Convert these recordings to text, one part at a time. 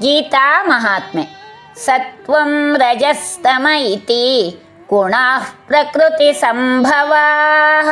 ಗೀತಾ ಮಹಾತ್ಮೆ. ಸತ್ವಂ ರಜಸ್ತಮ ಇತಿ ಗುಣಾಃ ಪ್ರಕೃತಿ ಸಂಭವಾಃ.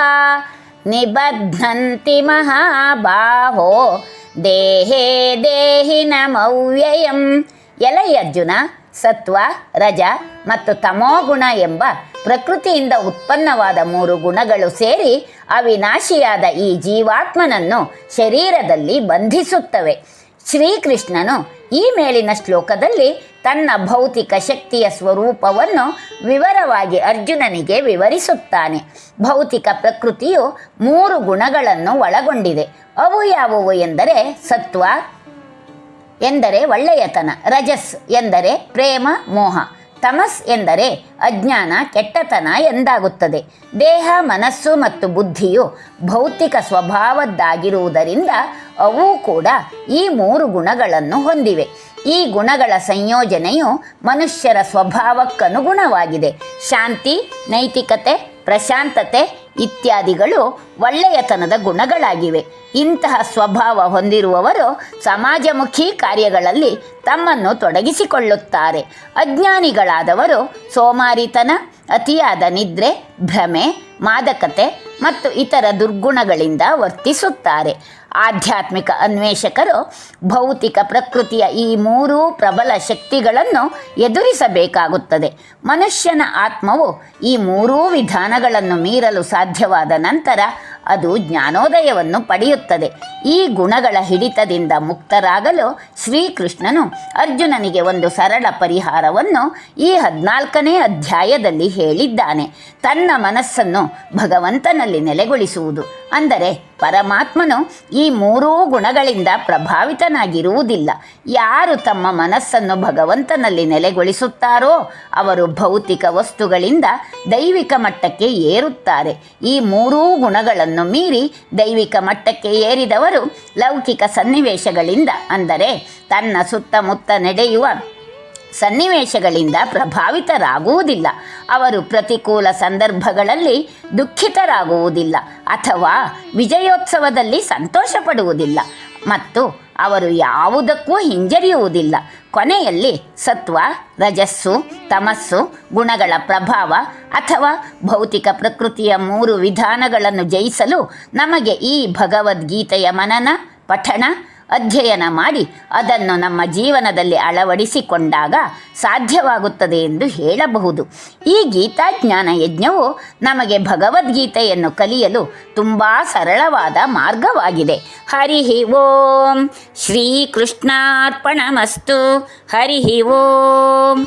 ನಿಬಧ್ನಂತಿ ಮಹಾಬಾಹೋ, ದೇಹೇ ದೇಹಿನಮವ್ಯಯಂ ಎಲೈ ಅರ್ಜುನ, ಸತ್ವ, ರಜ ಮತ್ತು ತಮೋಗುಣ ಎಂಬ ಪ್ರಕೃತಿಯಿಂದ ಉತ್ಪನ್ನವಾದ ಮೂರು ಗುಣಗಳು ಸೇರಿ ಅವಿನಾಶಿಯಾದ ಈ ಜೀವಾತ್ಮನನ್ನು ಶರೀರದಲ್ಲಿ ಬಂಧಿಸುತ್ತವೆ. ಶ್ರೀಕೃಷ್ಣನು ಈ ಮೇಲಿನ ಶ್ಲೋಕದಲ್ಲಿ ತನ್ನ ಭೌತಿಕ ಶಕ್ತಿಯ ಸ್ವರೂಪವನ್ನು ವಿವರವಾಗಿ ಅರ್ಜುನನಿಗೆ ವಿವರಿಸುತ್ತಾನೆ. ಭೌತಿಕ ಪ್ರಕೃತಿಯು ಮೂರು ಗುಣಗಳನ್ನು ಒಳಗೊಂಡಿದೆ. ಅವು ಯಾವುವು ಎಂದರೆ ಸತ್ವ ಎಂದರೆ ಒಳ್ಳೆಯತನ, ರಜಸ್ ಎಂದರೆ ಪ್ರೇಮ, ಮೋಹ, ತಮಸ್ ಎಂದರೆ ಅಜ್ಞಾನ, ಕೆಟ್ಟತನ ಎಂದಾಗುತ್ತದೆ. ದೇಹ, ಮನಸ್ಸು ಮತ್ತು ಬುದ್ಧಿಯು ಭೌತಿಕ ಸ್ವಭಾವದ್ದಾಗಿರುವುದರಿಂದ ಅವು ಕೂಡ ಈ ಮೂರು ಗುಣಗಳನ್ನು ಹೊಂದಿವೆ. ಈ ಗುಣಗಳ ಸಂಯೋಜನೆಯು ಮನುಷ್ಯರ ಸ್ವಭಾವಕ್ಕನುಗುಣವಾಗಿದೆ. ಶಾಂತಿ, ನೈತಿಕತೆ, ಪ್ರಶಾಂತತೆ ಇತ್ಯಾದಿಗಳು ಒಳ್ಳೆಯತನದ ಗುಣಗಳಾಗಿವೆ. ಇಂತಹ ಸ್ವಭಾವ ಹೊಂದಿರುವವರು ಸಮಾಜಮುಖಿ ಕಾರ್ಯಗಳಲ್ಲಿ ತಮ್ಮನ್ನು ತೊಡಗಿಸಿಕೊಳ್ಳುತ್ತಾರೆ. ಅಜ್ಞಾನಿಗಳಾದವರು ಸೋಮಾರಿತನ, ಅತಿಯಾದ ನಿದ್ರೆ, ಭ್ರಮೆ, ಮಾದಕತೆ ಮತ್ತು ಇತರ ದುರ್ಗುಣಗಳಿಂದ ವರ್ತಿಸುತ್ತಾರೆ. ಆಧ್ಯಾತ್ಮಿಕ ಅನ್ವೇಷಕರು ಭೌತಿಕ ಪ್ರಕೃತಿಯ ಈ ಮೂರೂ ಪ್ರಬಲ ಶಕ್ತಿಗಳನ್ನು ಎದುರಿಸಬೇಕಾಗುತ್ತದೆ. ಮನುಷ್ಯನ ಆತ್ಮವು ಈ ಮೂರೂ ವಿಧಾನಗಳನ್ನು ಮೀರಲು ಸಾಧ್ಯವಾದ ನಂತರ ಅದು ಜ್ಞಾನೋದಯವನ್ನು ಪಡೆಯುತ್ತದೆ. ಈ ಗುಣಗಳ ಹಿಡಿತದಿಂದ ಮುಕ್ತರಾಗಲು ಶ್ರೀಕೃಷ್ಣನು ಅರ್ಜುನನಿಗೆ ಒಂದು ಸರಳ ಪರಿಹಾರವನ್ನು ಈ ಹದಿನಾಲ್ಕನೇ ಅಧ್ಯಾಯದಲ್ಲಿ ಹೇಳಿದ್ದಾನೆ. ತನ್ನ ಮನಸ್ಸನ್ನು ಭಗವಂತನಲ್ಲಿ ನೆಲೆಗೊಳಿಸುವುದು. ಅಂದರೆ ಪರಮಾತ್ಮನು ಈ ಮೂರೂ ಗುಣಗಳಿಂದ ಪ್ರಭಾವಿತನಾಗಿರುವುದಿಲ್ಲ. ಯಾರು ತಮ್ಮ ಮನಸ್ಸನ್ನು ಭಗವಂತನಲ್ಲಿ ನೆಲೆಗೊಳಿಸುತ್ತಾರೋ ಅವರು ಭೌತಿಕ ವಸ್ತುಗಳಿಂದ ದೈವಿಕ ಮಟ್ಟಕ್ಕೆ ಏರುತ್ತಾರೆ. ಈ ಮೂರೂ ಗುಣಗಳನ್ನು ಮೀರಿ ದೈವಿಕ ಮಟ್ಟಕ್ಕೆ ಏರಿದವರು ಲೌಕಿಕ ಸನ್ನಿವೇಶಗಳಿಂದ ಅಂದರೆ ತನ್ನ ಸುತ್ತಮುತ್ತ ನಡೆಯುವ ಸನ್ನಿವೇಶಗಳಿಂದ ಪ್ರಭಾವಿತರಾಗುವುದಿಲ್ಲ. ಅವರು ಪ್ರತಿಕೂಲ ಸಂದರ್ಭಗಳಲ್ಲಿ ದುಃಖಿತರಾಗುವುದಿಲ್ಲ ಅಥವಾ ವಿಜಯೋತ್ಸವದಲ್ಲಿ ಸಂತೋಷ ಪಡುವುದಿಲ್ಲ ಮತ್ತು ಅವರು ಯಾವುದಕ್ಕೂ ಹಿಂಜರಿಯುವುದಿಲ್ಲ. ಕೊನೆಯಲ್ಲಿ ಸತ್ವ, ರಜಸ್ಸು, ತಮಸ್ಸು, ಗುಣಗಳ ಪ್ರಭಾವ ಅಥವಾ ಭೌತಿಕ ಪ್ರಕೃತಿಯ ಮೂರು ವಿಧಾನಗಳನ್ನು ಜಯಿಸಲು ನಮಗೆ ಈ ಭಗವದ್ಗೀತೆಯ ಮನನ, ಪಠಣ ಅಧ್ಯಯನ ಮಾಡಿ ಅದನ್ನು ನಮ್ಮ ಜೀವನದಲ್ಲಿ ಅಳವಡಿಸಿಕೊಂಡಾಗ ಸಾಧ್ಯವಾಗುತ್ತದೆ ಎಂದು ಹೇಳಬಹುದು. ಈ ಗೀತಾಜ್ಞಾನ ಯಜ್ಞವು ನಮಗೆ ಭಗವದ್ಗೀತೆಯನ್ನು ಕಲಿಯಲು ತುಂಬ ಸರಳವಾದ ಮಾರ್ಗವಾಗಿದೆ. ಹರಿ ಓಂ ಶ್ರೀಕೃಷ್ಣಾರ್ಪಣಮಸ್ತು. ಹರಿ ಓಂ.